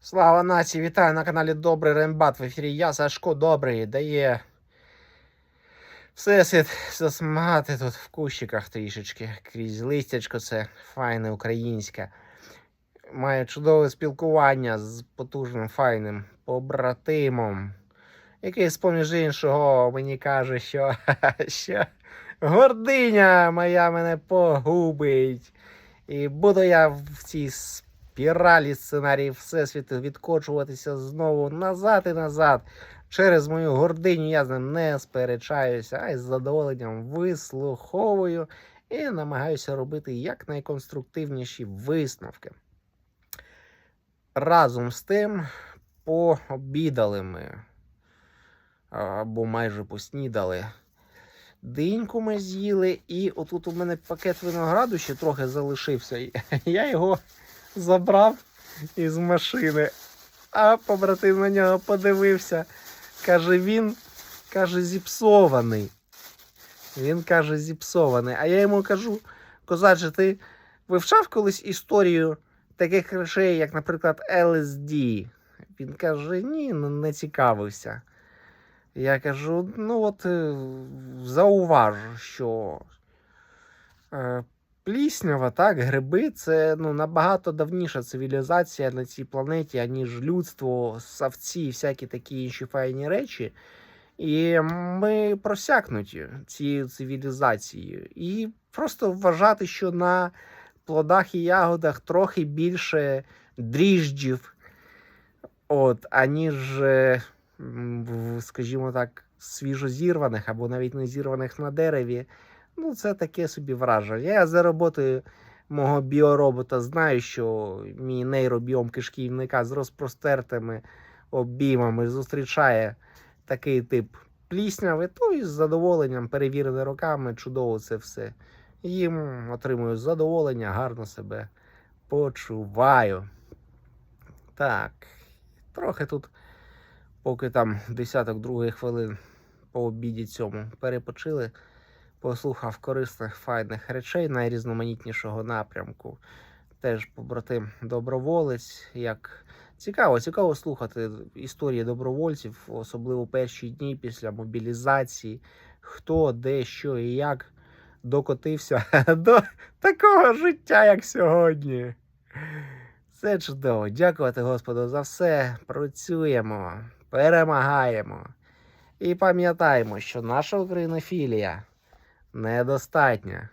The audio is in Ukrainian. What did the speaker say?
Слава нації! Вітаю на каналі Добрий Рембат. В ефірі я, Сашко Добрий, дає всесвіт засмагати тут в кущиках трішечки. Крізь листячко це файне українське. Має чудове спілкування з потужним файним побратимом, який, з-поміж іншого, мені каже, що, що гординя моя мене погубить. І буду я в цій спіралі сценаріїв Всесвіту відкочуватися знову назад і назад. Через мою гординю я з ним не сперечаюся, а й з задоволенням вислуховую і намагаюся робити якнайконструктивніші висновки. Разом з тим, пообідали ми, або майже поснідали. Диньку ми з'їли, і отут у мене пакет винограду ще трохи залишився. Я його забрав із машини, а побратим на нього подивився. Каже, він каже, зіпсований. Він каже, зіпсований. А я йому кажу: козаче, ти вивчав колись історію таких речей, як, наприклад, LSD? Він каже, ні, ну, не цікавився. Я кажу: ну от е, зауваж, що е, пліснява, так, гриби це ну, набагато давніша цивілізація на цій планеті, аніж людство, савці і всякі такі інші файні речі. І ми просякнуті цією цивілізацією. І просто вважати, що на плодах і ягодах трохи більше дріжджів, от, аніж, е, скажімо так, свіжозірваних або навіть не зірваних на дереві. Ну, це таке собі враження. Я за роботою мого біоробота знаю, що мій нейробіом кишківника з розпростертими обіймами зустрічає такий тип плісняви, то і з задоволенням перевірили роками, чудово це все. Їм отримую задоволення, гарно себе почуваю. Так, трохи тут, поки там десяток других хвилин по обіді цьому перепочили, послухав корисних файних речей найрізноманітнішого напрямку. Теж побратим доброволець, як цікаво, цікаво слухати історії добровольців, особливо перші дні після мобілізації, хто, де, що і як докотився до такого життя, як сьогодні. Це чудово. Дякувати Господу за все. Працюємо, перемагаємо. І пам'ятаємо, що наша українофілія недостатня.